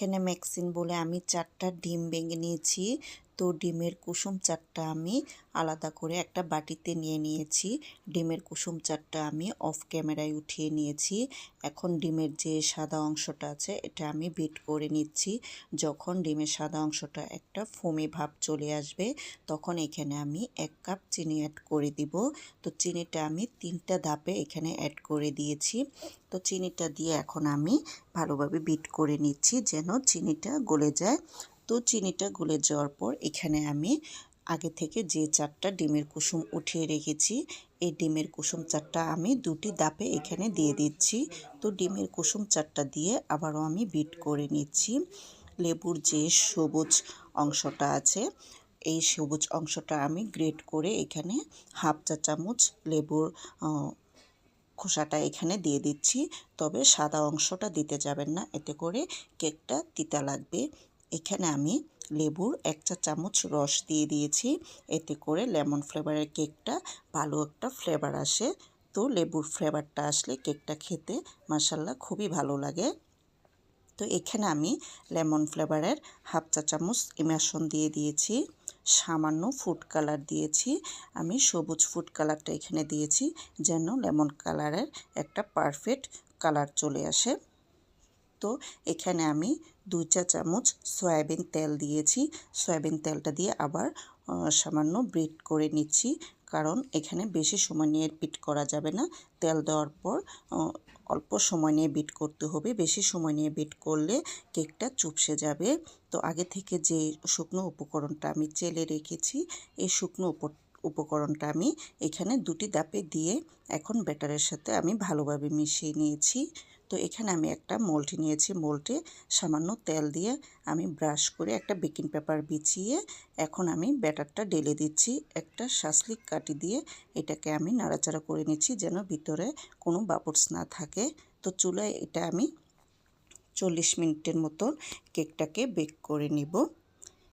এখানে ম্যাক্সিন বলে আমি চারটা ডিম ভেঙে নিয়েছি। তো ডিমের কুসুম চারটা আমি আলাদা করে একটা বাটিতে নিয়ে নিয়েছি। ডিমের কুসুম চারটা আমি অফ ক্যামেরায় উঠিয়ে নিয়েছি। এখন ডিমের যে সাদা অংশটা আছে, এটা আমি বিট করে নিচ্ছি। যখন ডিমের সাদা অংশটা একটা ফোমে ভাব চলে আসবে, তখন এখানে আমি এক কাপ চিনি অ্যাড করে দিব। তো চিনিটা আমি তিনটা ধাপে এখানে অ্যাড করে দিয়েছি। তো চিনিটা দিয়ে এখন আমি ভালোভাবে বিট করে নিচ্ছি যেন চিনিটা গলে যায়। তো চিনিটা গলে যাওয়ার পর এখানে আমি আগে থেকে যে চারটা ডিমের কুসুম উঠিয়ে রেখেছি, এই ডিমের কুসুম চারটা আমি দুটি দাপে এখানে দিয়ে দিচ্ছি। তো ডিমের কুসুম চারটা দিয়ে আবারও আমি বিট করে নিচ্ছি। লেবুর যে সবুজ অংশটা আছে, এই সবুজ অংশটা আমি গ্রেট করে এখানে হাফ চা চামচ লেবুর খোসাটা এখানে দিয়ে দিচ্ছি। তবে সাদা অংশটা দিতে যাবেন না, এতে করে কেকটা তিতা লাগবে। এখানে আমি লেবুর এক চা চামচ রস দিয়ে দিয়েছি। এতে করে লেমন ফ্লেভারের কেকটা ভালো একটা ফ্লেভার আসে। তো লেবুর ফ্লেভারটা আসলে কেকটা খেতে মাসাল্লাহ খুবই ভালো লাগে। তো এখানে আমি লেমন ফ্লেভারের হাফ চা চামচ ইমাশন দিয়ে দিয়েছি। সামান্য ফুড কালার দিয়েছি। আমি সবুজ ফুড কালারটা এখানে দিয়েছি যেন লেমন কালারের একটা পারফেক্ট কালার চলে আসে। তো এখানে আমি দুই চা চামচ সয়াবিন তেল দিয়েছি। সয়াবিন তেলটা দিয়ে আবার সামান্য ব্রিড করে নিচ্ছি। কারণ এখানে বেশি সময় নিয়ে বিট করা যাবে না। তেল দেওয়ার পর অল্প সময় নিয়ে বিট করতে হবে। বেশি সময় নিয়ে বিট করলে কেকটা চুপসে যাবে। তো আগে থেকে যে শুকনো উপকরণটা আমি চেলে রেখেছি, এই শুকনো উপকরণটা আমি এখানে দুটি দাপে দিয়ে এখন ব্যাটারের সাথে আমি ভালোভাবে মিশিয়ে নিয়েছি। তো এখানে আমি একটা মোল্টি নিয়েছি মোল্টে সামান্য তেল দিয়ে আমি ব্রাশ করে একটা বেকিং পেপার বিছিয়ে এখন আমি ব্যাটারটা ডেলে দিচ্ছি। একটা শাসলিক কাটি দিয়ে এটাকে আমি নাড়াচাড়া করে নিচ্ছি যেন ভিতরে কোনো বাবুর্স না থাকে। তো চুলায় এটা আমি চল্লিশ মিনিটের মতন কেকটাকে বেক করে নিব।